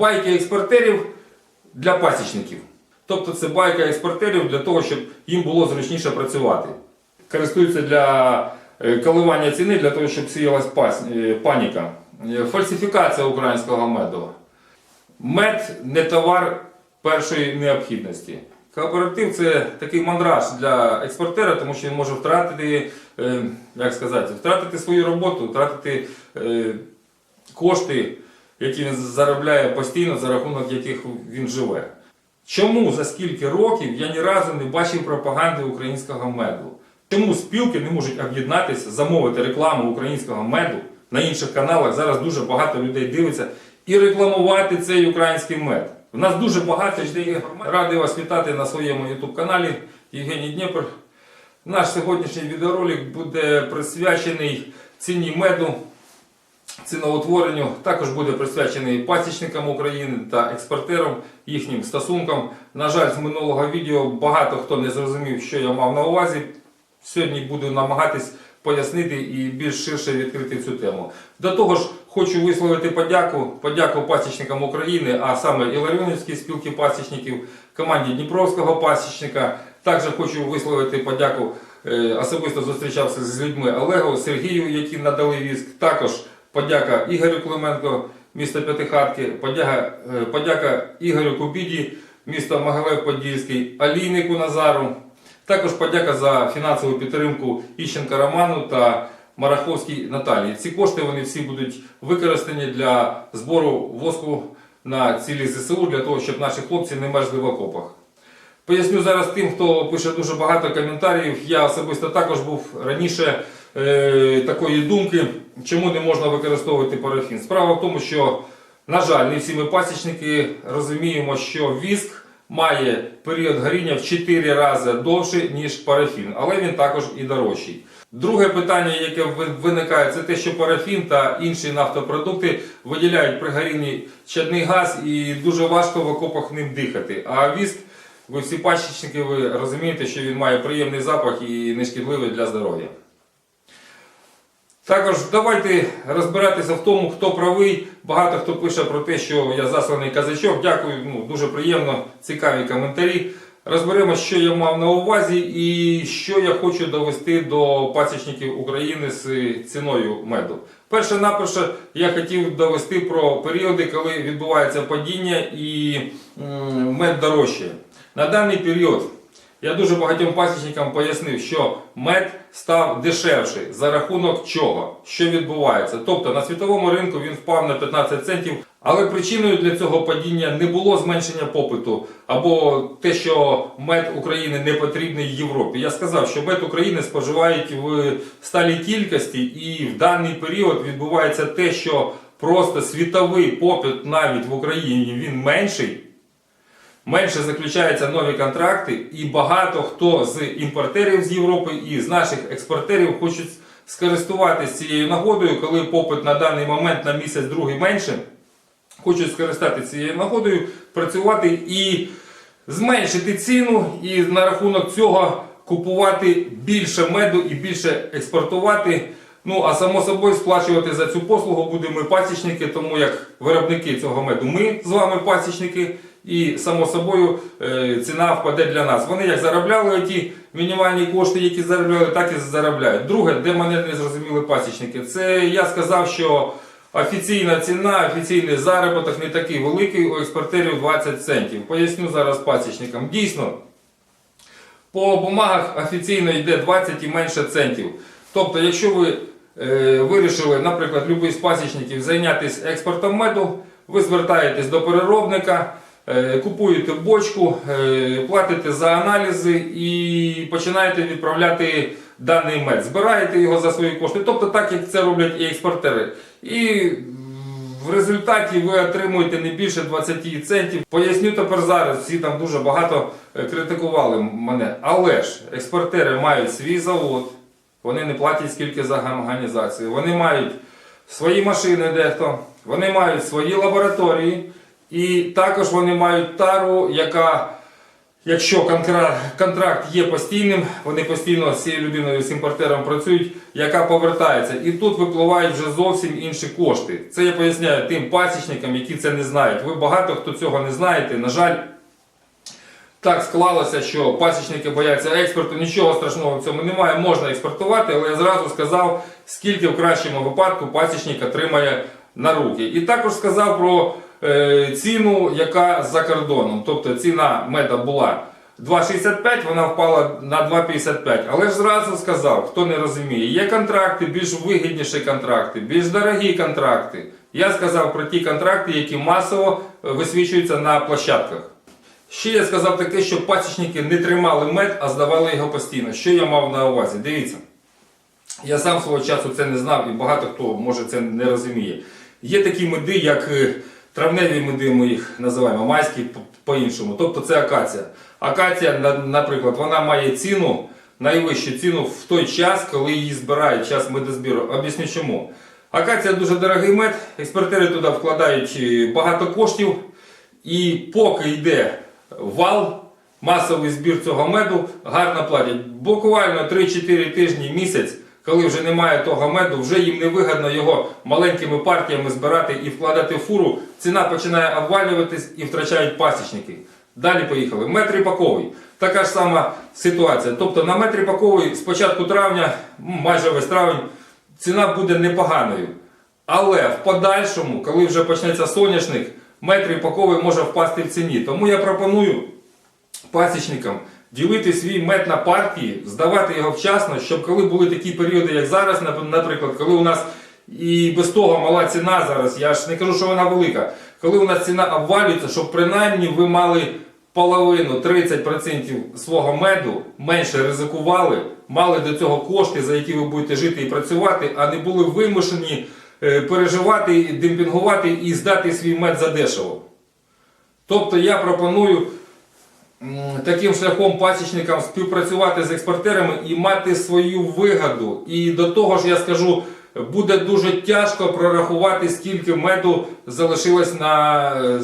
байки експортерів для пасічників. Тобто це байка експортерів для того, щоб їм було зручніше працювати. Користуються для е, коливання ціни, для того, щоб сіялась е, паніка. Е, Фальсифікація українського меду. Мед не товар першої необхідності. Кооператив це такий мандраж для експортера, тому що він може втратити, як сказати, втратити свою роботу, втратити кошти, які він заробляє постійно, за рахунок яких він живе. Чому за скільки років я ні разу не бачив пропаганди українського меду? Чому спілки не можуть об'єднатися, замовити рекламу українського меду на інших каналах? Зараз дуже багато людей дивиться і рекламувати цей український мед. У нас дуже багато людей. Радий вас вітати на своєму YouTube каналі Євгеній Дніпр. Наш сьогоднішній відеоролик буде присвячений ціні меду, ціноутворенню. Також буде присвячений пасічникам України та експортерам, їхнім стосункам. На жаль, з минулого відео багато хто не зрозумів, що я мав на увазі. Сьогодні буду намагатись пояснити і більш ширше відкрити цю тему. До того ж, хочу висловити подяку, подяку пасічникам України, а саме Іларіонівській спілки пасічників, команді Дніпровського пасічника. Також хочу висловити подяку. е, Особисто зустрічався з людьми Олегу, Сергію, які надали віск. Також подяка Ігорю Клименко, місто П'ятихатки, подяка, е, подяка Ігорю Кубіді, місто Могилев-Подільський, Алійнику Назару. Також подяка за фінансову підтримку Іщенка Роману та Мараховській Наталії. Ці кошти вони всі будуть використані для збору воску на цілі ЗСУ, для того, щоб наші хлопці не мерзли в окопах. Поясню зараз тим, хто пише дуже багато коментарів. Я особисто також був раніше е, такої думки, чому не можна використовувати парафін. Справа в тому, що, на жаль, не всі ми пасічники розуміємо, що віск має період горіння в 4 рази довше, ніж парафін, але він також і дорожчий. Друге питання, яке виникає, це те, що парафін та інші нафтопродукти виділяють при горінні чадний газ і дуже важко в окопах ним дихати. А віск, ви всі пасічники, ви розумієте, що він має приємний запах і не шкідливий для здоров'я. Також давайте розбиратися в тому, хто правий. Багато хто пише про те, що я засланий казачок. Дякую, ну, дуже приємно, цікаві коментарі. Розберемо, що я мав на увазі і що я хочу довести до пасічників України з ціною меду. Перше наперше я хотів довести про періоди, коли відбувається падіння і мед дорожчає. На даний період я дуже багатьом пасічникам пояснив, що мед став дешевший за рахунок чого, що відбувається. Тобто на світовому ринку він впав на 15 центів, але причиною для цього падіння не було зменшення попиту або те, що мед України не потрібний Європі. Я сказав, що мед України споживають в сталій кількості, і в даний період відбувається те, що просто світовий попит навіть в Україні він менший менше заключаються нові контракти, і багато хто з імпортерів з Європи і з наших експортерів хочуть скористуватися цією нагодою, коли попит на даний момент на місяць другий менше, хочуть скористатися цією нагодою, працювати і зменшити ціну, і на рахунок цього купувати більше меду і більше експортувати. Ну, а само собою сплачувати за цю послугу будемо ми пасічники, тому як виробники цього меду ми з вами пасічники. І само собою е, ціна впаде для нас. Вони як заробляли ті мінімальні кошти, які заробляли, так і заробляють. Друге, де мене не зрозуміли пасічники, це я сказав, що офіційна ціна, офіційний заробіток не такий великий у експортерів 20 центів. Поясню зараз пасічникам. Дійсно, по бумагах офіційно йде 20 і менше центів. Тобто, якщо ви е, вирішили, наприклад, любий з пасічників зайнятися експортом меду, ви звертаєтесь до переробника, купуєте бочку, е, платите за аналізи і починаєте відправляти даний мед. Збираєте його за свої кошти. Тобто, так як це роблять і експортери. І в результаті ви отримуєте не більше 20 центів. Поясню тепер зараз, всі там дуже багато е, критикували мене. Але ж експортери мають свій завод, вони не платять скільки за організацію, вони мають свої машини дехто, вони мають свої лабораторії, і також вони мають тару, яка Якщо контракт є постійним, вони постійно з цією людиною, з імпортером працюють, яка повертається. І тут випливають вже зовсім інші кошти. Це я поясняю тим пасічникам, які це не знають. Ви багато хто цього не знаєте. На жаль, так склалося, що пасічники бояться експорту. Нічого страшного в цьому немає, можна експортувати, але я зразу сказав, скільки в кращому випадку пасічник отримає на руки. І також сказав про ціну, яка за кордоном. Тобто ціна меда була 2,65, вона впала на 2,55. Але ж зразу сказав, хто не розуміє, є контракти, більш вигідніші контракти, більш дорогі контракти. Я сказав про ті контракти, які масово е, висвічуються на площадках. Ще я сказав таке, що пасічники не тримали мед, а здавали його постійно. Що я мав на увазі? Дивіться. Я сам свого часу це не знав і багато хто може це не розуміє. Є такі меди, як е, травневі меди, ми їх називаємо, майські по-іншому. Тобто це акація. Акація, наприклад, вона має ціну, найвищу ціну в той час, коли її збирають, час медозбіру. Об'ясню чому. Акація дуже дорогий мед, експортери туди вкладають е, багато коштів. І поки йде вал, масовий збір цього меду, гарно платять. Буквально 3-4 тижні місяць, коли вже немає того меду, вже їм не вигідно його маленькими партіями збирати і вкладати в фуру. Ціна починає обвалюватись і втрачають пасічники. Далі поїхали. Мед ріпаковий. Така ж сама ситуація. Тобто на мед ріпаковий з початку травня, майже весь травень, ціна буде непоганою. Але в подальшому, коли вже почнеться соняшник, метр ріпаковий може впасти в ціні. Тому я пропоную пасічникам ділити свій мед на партії, здавати його вчасно, щоб коли були такі періоди, як зараз, наприклад, коли у нас і без того мала ціна зараз, я ж не кажу, що вона велика, коли у нас ціна обвалюється, щоб принаймні ви мали половину 30% свого меду, менше ризикували, мали до цього кошти, за які ви будете жити і працювати, а не були вимушені е, переживати, демпінгувати і здати свій мед задешево. Тобто я пропоную таким шляхом пасічникам співпрацювати з експортерами і мати свою вигоду. І до того ж, я скажу, буде дуже тяжко прорахувати, скільки меду залишилось на е,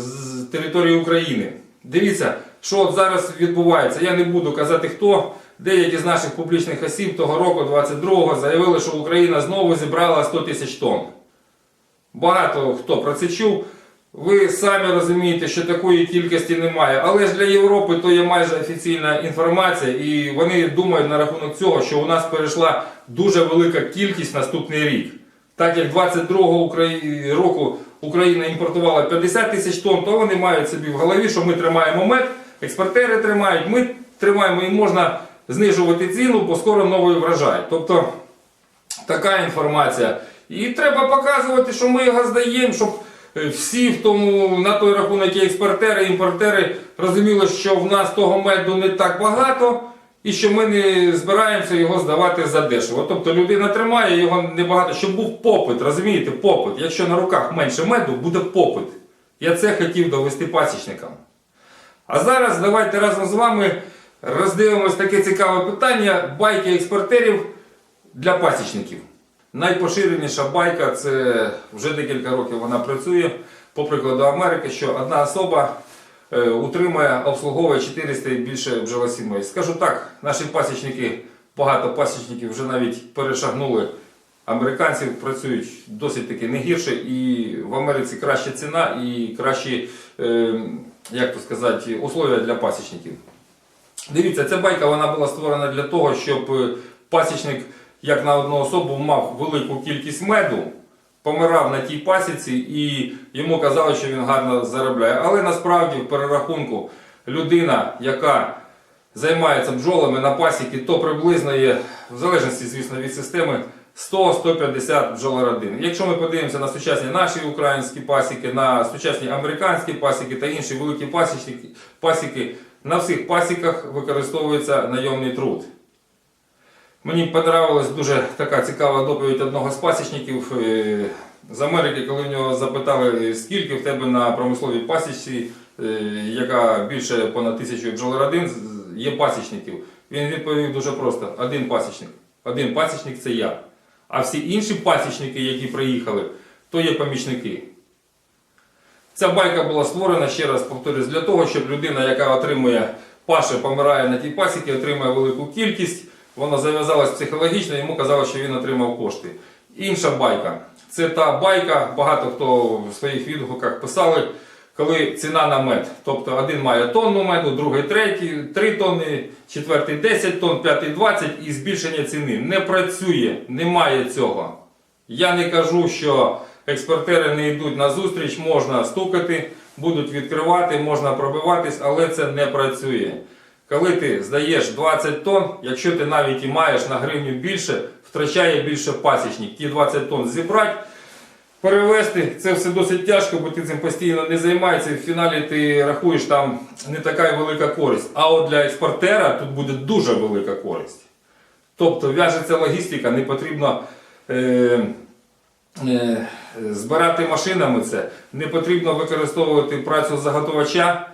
території України. Дивіться, що от зараз відбувається. Я не буду казати хто. Деякі з наших публічних осіб того року, 22-го, заявили, що Україна знову зібрала 100 тисяч тонн. Багато хто про це чув. Ви самі розумієте, що такої кількості немає. Але ж для Європи то є майже офіційна інформація, і вони думають на рахунок цього, що у нас перейшла дуже велика кількість наступний рік. Так як 22-го року Україна імпортувала 50 тисяч тонн, то вони мають собі в голові, що ми тримаємо мед, експортери тримають, ми тримаємо і можна знижувати ціну, бо скоро новий врожай. Тобто така інформація. І треба показувати, що ми його здаємо, щоб всі в тому на той рахунок і експортери, і імпортери розуміли, що в нас того меду не так багато, і що ми не збираємося його здавати за дешево. Тобто людина тримає його небагато, щоб був попит, розумієте, попит. Якщо на руках менше меду, буде попит. Я це хотів довести пасічникам. А зараз давайте разом з вами роздивимось таке цікаве питання байки експортерів для пасічників. Найпоширеніша байка це вже декілька років вона працює. По прикладу Америки, що одна особа е, утримує, обслуговує 400 і більше бджолосімей. Скажу так, наші пасічники, багато пасічників вже навіть перешагнули. Американців працюють досить таки не гірше, і в Америці краща ціна і кращі, е, як то сказати, условия для пасічників. Дивіться, ця байка вона була створена для того, щоб е, пасічник, як на одну особу, мав велику кількість меду, помирав на тій пасіці і йому казали, що він гарно заробляє. Але насправді в перерахунку людина, яка займається бджолами на пасіки, то приблизно є, в залежності, звісно, від системи, 100-150 бджолородин. Якщо ми подивимося на сучасні наші українські пасіки, на сучасні американські пасіки та інші великі пасічники, пасіки, на всіх пасіках використовується найомний труд. Мені понравилась дуже така цікава доповідь одного з пасічників е, з Америки, коли в нього запитали, скільки в тебе на промисловій пасічці, е, яка більше понад тисячу бджолородин, є пасічників. Він відповів дуже просто: один пасічник. Один пасічник це я. А всі інші пасічники, які приїхали, то є помічники. Ця байка була створена, ще раз повторюсь, для того, щоб людина, яка отримує Паша помирає на тій пасіці, отримує велику кількість, воно зав'язалось психологічно, йому казали, що він отримав кошти. Інша байка. Це та байка, багато хто в своїх відгуках писали, коли ціна на мед. Тобто один має тонну меду, другий третій, 3 тонни, четвертий 10 тонн, п'ятий 20 і збільшення ціни. Не працює, немає цього. Я не кажу, що експортери не йдуть на зустріч, можна стукати, будуть відкривати, можна пробиватись, але це не працює. Коли ти здаєш 20 тонн, якщо ти навіть і маєш на гривню більше, втрачає більше пасічник. Ті 20 тонн зібрати, перевести, це все досить тяжко, бо ти цим постійно не займаєшся. І в фіналі ти рахуєш там не така велика користь. А от для експортера тут буде дуже велика користь. Тобто в'яжеться логістика, не потрібно е, е, збирати машинами це, не потрібно використовувати працю заготовача.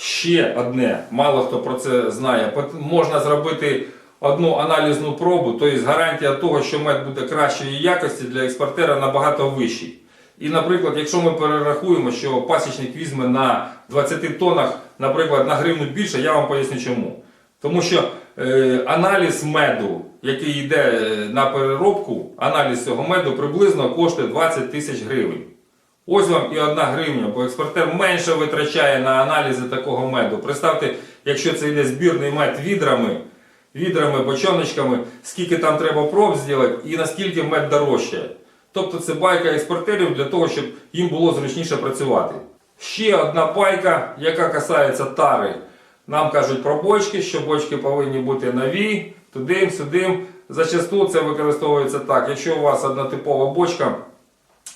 Ще одне, мало хто про це знає. Можна зробити одну аналізну пробу, тобто гарантія того, що мед буде кращої якості для експортера набагато вищий. І, наприклад, якщо ми перерахуємо, що пасічник візьме на 20 тоннах, наприклад, на гривну більше, я вам поясню чому. Тому що е, аналіз меду, який йде е, на переробку, аналіз цього меду приблизно коштує 20 тисяч гривень. Ось вам і одна гривня, бо експортер менше витрачає на аналізи такого меду. Представте, якщо це йде збірний мед відрами, відрами, бочоночками, скільки там треба проб зробити і наскільки мед дорожчає. Тобто це байка експортерів для того, щоб їм було зручніше працювати. Ще одна байка, яка касається тари. Нам кажуть про бочки, що бочки повинні бути нові, туди, сюди. Зачасту це використовується так. Якщо у вас однотипова бочка,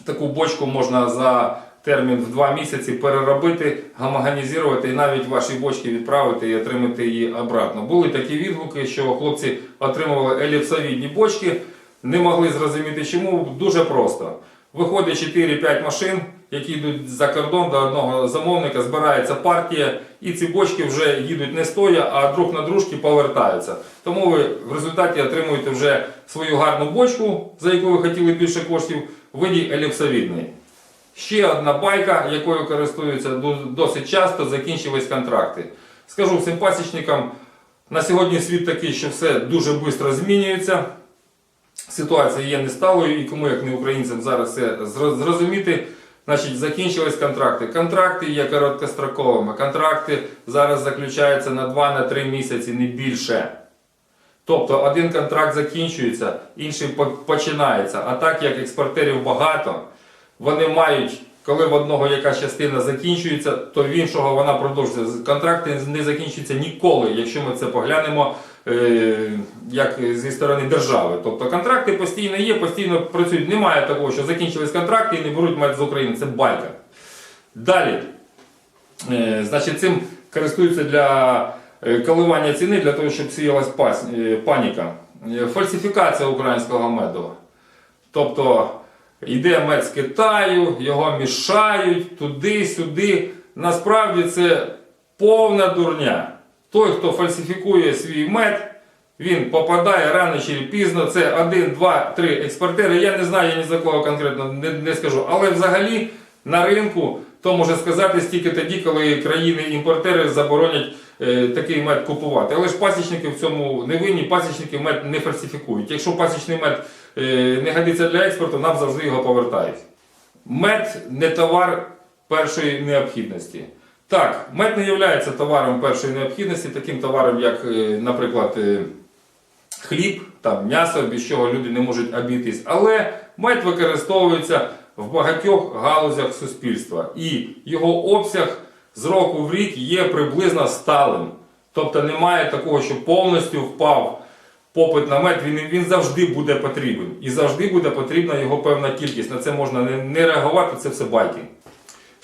таку бочку можна за термін в 2 місяці переробити, гомогенізувати і навіть ваші бочки відправити і отримати її обратно. Були такі відгуки, що хлопці отримували еліпсовідні бочки, не могли зрозуміти чому. Дуже просто. Виходить 4-5 машин, які йдуть за кордон до одного замовника, збирається партія, і ці бочки вже їдуть не стоя, а друг на дружки повертаються. Тому ви в результаті отримуєте вже свою гарну бочку, за яку ви хотіли більше коштів, в виді еліпсовідної. Ще одна байка, якою користуються досить часто, закінчились контракти. Скажу всім пасічникам, на сьогодні світ такий, що все дуже швидко змінюється. Ситуація є несталою, і кому, як не українцям, зараз це зрозуміти. Значить, закінчились контракти. Контракти є короткостроковими. Контракти зараз заключаються на 2-3 місяці, не більше. Тобто один контракт закінчується, інший починається. А так як експортерів багато, вони мають, коли в одного якась частина закінчується, то в іншого вона продовжується. Контракти не закінчуються ніколи, якщо ми це поглянемо як зі сторони держави. Тобто контракти постійно є, постійно працюють. Немає такого, що закінчились контракти і не беруть мед з України. Це байка. Далі. Е, Значить, цим користуються для е, коливання ціни, для того, щоб сіялась е, паніка. Е, Фальсифікація українського меду. Тобто йде мед з Китаю, його мішають туди-сюди. Насправді це повна дурня. Той, хто фальсифікує свій мед, він попадає рано чи пізно. Це один, два, три експортери. Я не знаю, я ні за кого конкретно не, не скажу. Але взагалі на ринку то може сказати тільки тоді, коли країни-імпортери заборонять е, такий мед купувати. Але ж пасічники в цьому не винні, пасічники мед не фальсифікують. Якщо пасічний мед е, не годиться для експорту, нам завжди його повертають. Мед не товар першої необхідності. Так, мед не є товаром першої необхідності, таким товаром, як, е, наприклад, е, хліб, там, м'ясо, без чого люди не можуть обійтись. Але мед використовується в багатьох галузях суспільства. І його обсяг з року в рік є приблизно сталим. Тобто немає такого, що повністю впав попит на мед, він, він завжди буде потрібен. І завжди буде потрібна його певна кількість. На це можна не, не реагувати, це все байки.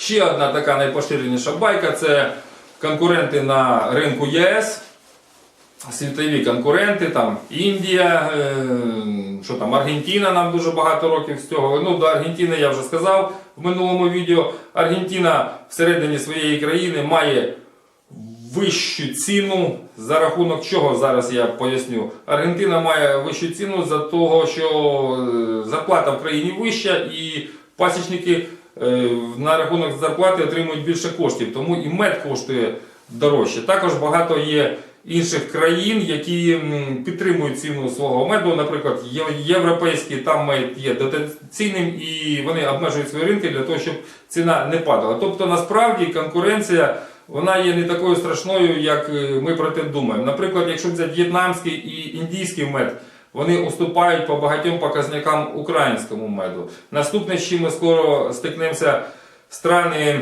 Ще одна така найпоширеніша байка це конкуренти на ринку ЄС. Світові конкуренти, там Індія, е, що там, Аргентина нам дуже багато років з цього. Ну, до Аргентини я вже сказав в минулому відео. Аргентина всередині своєї країни має вищу ціну, за рахунок чого зараз я поясню. Аргентина має вищу ціну за того, що е, зарплата в країні вища і пасічники на рахунок зарплати отримують більше коштів. Тому і мед коштує дорожче. Також багато є інших країн, які підтримують ціну свого меду. Наприклад, європейський там мед є дотаційним і вони обмежують свої ринки для того, щоб ціна не падала. Тобто насправді конкуренція вона є не такою страшною, як е, ми про те думаємо. Наприклад, якщо взяти в'єтнамський і індійський мед. Вони уступають по багатьом показникам українському меду. Наступне, з чим ми скоро стикнемося, страни,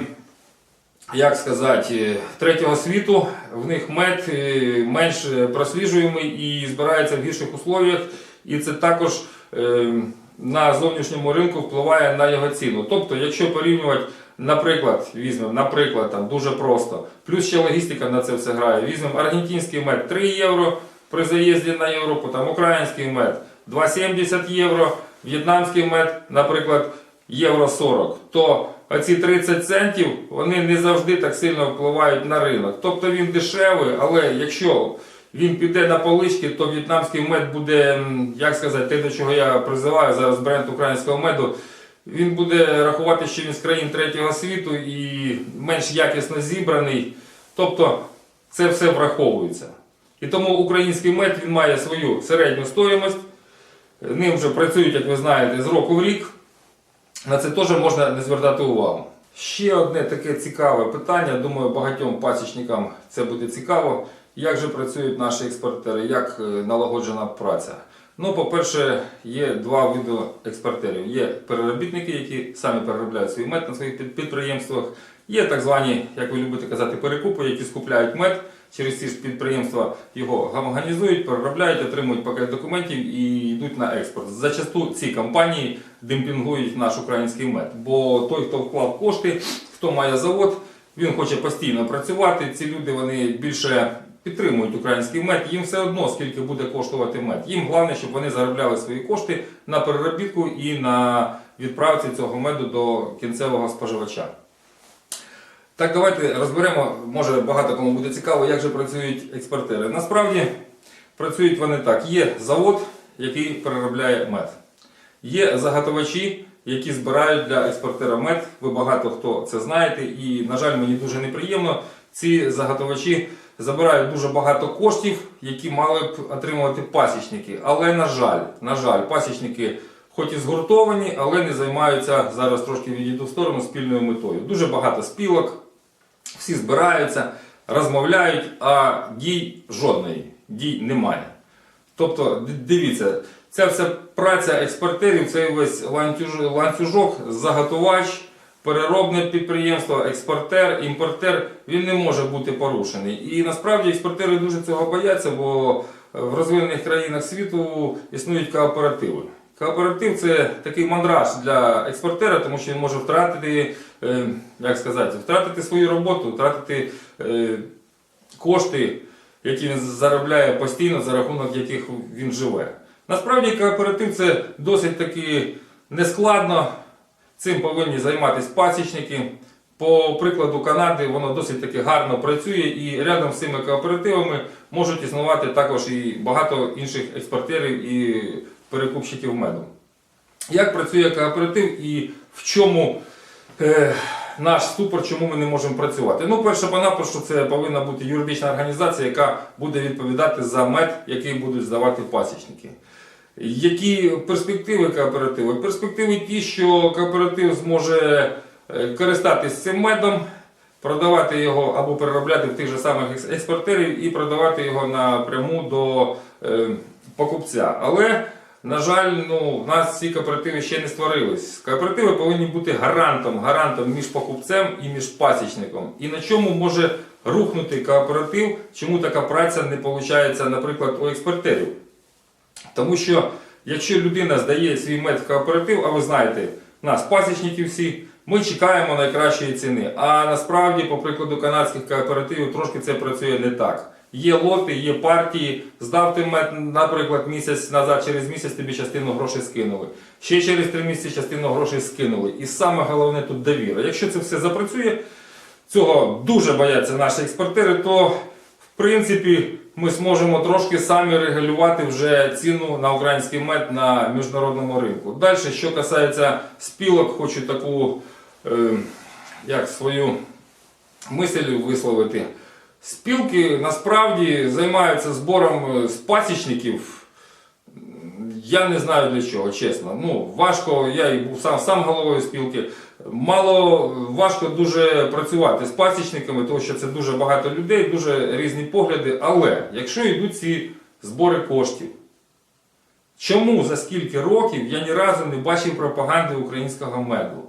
як сказати, третього світу, в них мед е, менш просліджуємий і збирається в гірших условіях, і це також е, на зовнішньому ринку впливає на його ціну. Тобто, якщо порівнювати, наприклад, візьмемо, наприклад, там дуже просто, плюс ще логістика на це все грає. Візьмемо аргентинський мед 3 євро при заїзді на Європу, там український мед 2,70 євро, в'єтнамський мед, наприклад, євро 40, то оці 30 центів вони не завжди так сильно впливають на ринок. Тобто він дешевий, але якщо він піде на полички, то в'єтнамський мед буде, як сказати, те, до чого я призиваю зараз бренд українського меду. Він буде рахувати, що він з країн третього світу і менш якісно зібраний. Тобто це все враховується. І тому український мед він має свою середню стоїмость. Ним вже працюють, як ви знаєте, з року в рік. На це теж можна не звертати увагу. Ще одне таке цікаве питання. Думаю, багатьом пасічникам це буде цікаво. Як же працюють наші експортери, як е, налагоджена праця? Ну, по-перше, є два види експортерів. Є переробітники, які самі переробляють свій мед на своїх підприємствах. Є так звані, як ви любите казати, перекупи, які скупляють мед через ці ж підприємства, його гомогенізують, переробляють, отримують пакет документів і йдуть на експорт. Зачасту ці компанії демпінгують наш український мед. Бо той, хто вклав кошти, хто має завод, він хоче постійно працювати. Ці люди вони більше підтримують український мед. Їм все одно скільки буде коштувати мед. Їм головне, щоб вони заробляли свої кошти на переробітку і на відправці цього меду до кінцевого споживача. Так, давайте розберемо, може багато кому буде цікаво, як же працюють експортери. Насправді працюють вони так: є завод, який переробляє мед. Є заготовачі, які збирають для експортера мед. Ви багато хто це знаєте, і, на жаль, мені дуже неприємно. Ці заготовачі забирають дуже багато коштів, які мали б отримувати пасічники. Але, на жаль, на жаль, пасічники хоч і згуртовані, але не займаються зараз трошки відійду в сторону спільною метою. Дуже багато спілок, всі збираються, розмовляють, а дій жодної, дій немає. Тобто, дивіться, ця вся праця експортерів, цей весь ланцюжок, заготувач, переробне підприємство, експортер, імпортер, він не може бути порушений. І насправді експортери дуже цього бояться, бо в розвинених країнах світу існують кооперативи. Кооператив це такий мандраж для експортера, тому що він може втратити, е, як сказати, втратити свою роботу, втратити е, кошти, які він заробляє постійно, за рахунок яких він живе. Насправді кооператив це досить таки нескладно. Цим повинні займатися пасічники. По прикладу Канади воно досить таки гарно працює і рядом з цими кооперативами можуть існувати також і багато інших експортерів і перекупщиків меду. Як працює кооператив і в чому е, наш ступор, чому ми не можемо працювати? Ну, перше понапросто, це повинна бути юридична організація, яка буде відповідати за мед, який будуть здавати пасічники. Які перспективи кооперативу? Перспективи ті, що кооператив зможе е, користатись цим медом, продавати його або переробляти в тих же самих експортерів і продавати його напряму до е, покупця. Але, на жаль, ну, в нас ці кооперативи ще не створились. Кооперативи повинні бути гарантом, гарантом між покупцем і між пасічником. І на чому може рухнути кооператив, чому така праця не виходить, наприклад, у експортерів? Тому що якщо людина здає свій мед в кооператив, а ви знаєте, нас пасічники всі, ми чекаємо найкращої ціни. А насправді, по прикладу канадських кооперативів, трошки це працює не так. Є лоти, є партії, здав ти мед, наприклад, місяць назад, через місяць тобі частину грошей скинули. Ще через три місяці частину грошей скинули. І саме головне тут довіра. Якщо це все запрацює, цього дуже бояться наші експортери, то в принципі ми зможемо трошки самі регулювати вже ціну на український мед на міжнародному ринку. Далі, що касається спілок, хочу таку е, як свою мисль висловити. Спілки насправді займаються збором е, з пасічників. Я не знаю для чого, чесно. Ну, важко, я і був сам, сам головою спілки. Мало важко дуже працювати з пасічниками, тому що це дуже багато людей, дуже різні погляди. Але якщо йдуть ці збори коштів, чому за скільки років я ні разу не бачив пропаганди українського меду?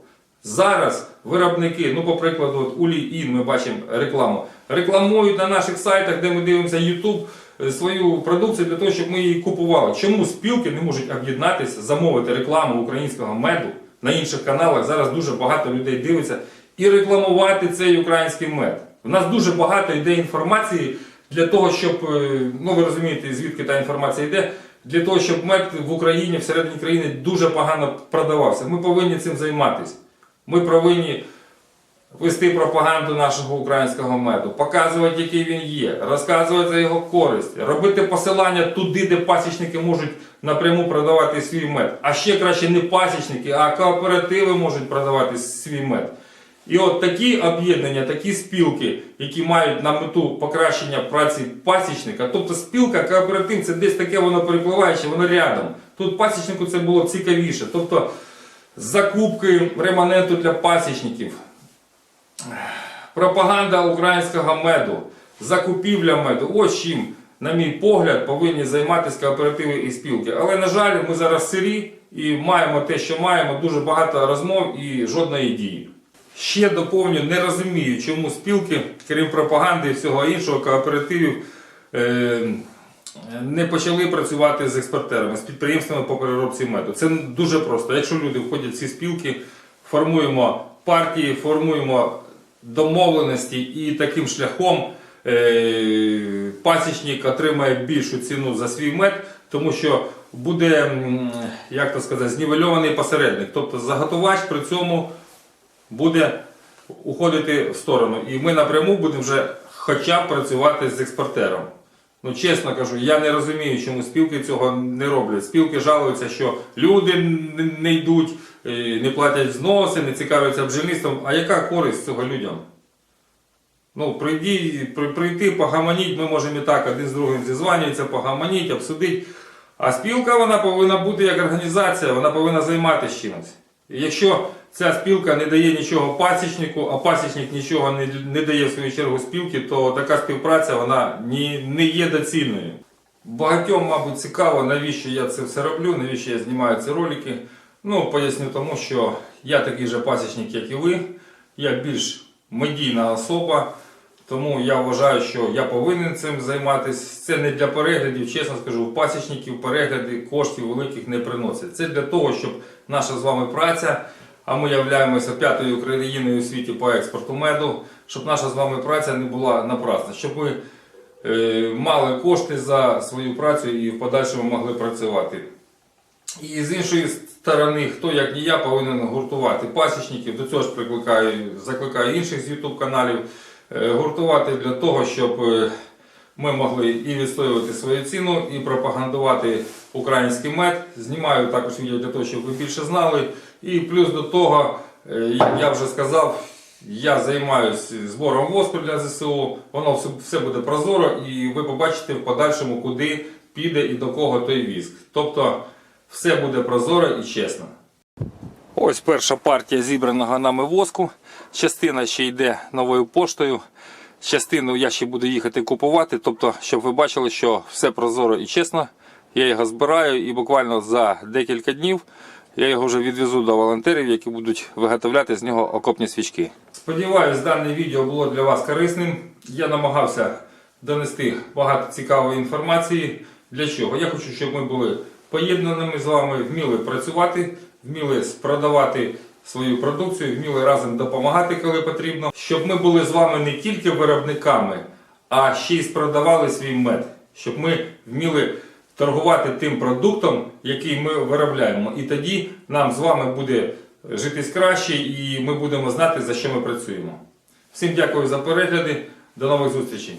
Зараз виробники, ну, по прикладу, от Улі Ін, ми бачимо рекламу, рекламують на наших сайтах, де ми дивимося YouTube, е, свою продукцію для того, щоб ми її купували. Чому спілки не можуть об'єднатися, замовити рекламу українського меду на інших каналах? Зараз дуже багато людей дивиться і рекламувати цей український мед. У нас дуже багато йде інформації для того, щоб, е, ну ви розумієте, звідки та інформація йде. Для того, щоб мед в Україні, всередині країни дуже погано продавався. Ми повинні цим займатися. Ми повинні вести пропаганду нашого українського меду, показувати, який він є, розказувати за його користь, робити посилання туди, де пасічники можуть напряму продавати свій мед. А ще краще не пасічники, а кооперативи можуть продавати свій мед. І от такі об'єднання, такі спілки, які мають на мету покращення праці пасічника, тобто спілка, кооператив, це десь таке воно перепливаюче, воно рядом. Тут пасічнику це було цікавіше. Тобто закупки реманенту для пасічників, пропаганда українського меду, закупівля меду. Ось чим, на мій погляд, повинні займатися кооперативи і спілки. Але, на жаль, ми зараз сирі і маємо те, що маємо, дуже багато розмов і жодної дії. Ще доповню, не розумію, чому спілки, крім пропаганди і всього іншого, кооперативів е, не почали працювати з експортерами, з підприємствами по переробці меду. Це дуже просто. Якщо люди входять в ці спілки, формуємо партії, формуємо домовленості і таким шляхом е, пасічник отримає більшу ціну за свій мед, тому що буде, як то сказати, знівельований посередник. Тобто заготувач при цьому буде уходити в сторону. І ми напряму будемо вже хоча б працювати з експортером. Ну, чесно кажу, я не розумію, чому спілки цього не роблять. Спілки жалуються, що люди не йдуть, не платять взноси, не цікавляться бджільництвом. А яка користь цього людям? Ну, прийди, при- прийти, погаманіть, ми можемо і так один з другим зізванюватися, погаманіть, обсудити. А спілка вона повинна бути як організація, вона повинна займатися чимось. І якщо ця спілка не дає нічого пасічнику, а пасічник нічого не, не дає в свою чергу спілки, то така співпраця вона ні, не є доцільною. Багатьом, мабуть, цікаво, навіщо я це все роблю, навіщо я знімаю ці ролики. Ну, поясню тому, що я такий же пасічник, як і ви. Я більш медійна особа, тому я вважаю, що я повинен цим займатися. Це не для переглядів, чесно скажу, у пасічників перегляди коштів великих не приносять. Це для того, щоб наша з вами праця, а ми являємося п'ятою країною у світі по експорту меду, щоб наша з вами праця не була напрасна, щоб ми е, мали кошти за свою працю і в подальшому могли працювати. І з іншої сторони, хто як не я повинен гуртувати пасічників, до цього ж прикликаю, закликаю інших з YouTube каналів е, гуртувати для того, щоб е, ми могли і відстоювати свою ціну, і пропагандувати український мед. Знімаю також відео для того, щоб ви більше знали. І плюс до того, е, як я вже сказав, я займаюся збором воску для ЗСУ. Воно все, буде прозоро, і ви побачите в подальшому, куди піде і до кого той віск. Тобто все буде прозоро і чесно. Ось перша партія зібраного нами воску. Частина ще йде новою поштою. Частину я ще буду їхати купувати. Тобто, щоб ви бачили, що все прозоро і чесно. Я його збираю і буквально за декілька днів я його вже відвезу до волонтерів, які будуть виготовляти з нього окопні свічки. Сподіваюсь, дане відео було для вас корисним. Я намагався донести багато цікавої інформації. Для чого? Я хочу, щоб ми були поєднаними з вами, вміли працювати, вміли продавати свою продукцію, вміли разом допомагати, коли потрібно. Щоб ми були з вами не тільки виробниками, а ще й спродавали свій мед. Щоб ми вміли торгувати тим продуктом, який ми виробляємо. І тоді нам з вами буде житись краще і ми будемо знати, за що ми працюємо. Всім дякую за перегляди. До нових зустрічей!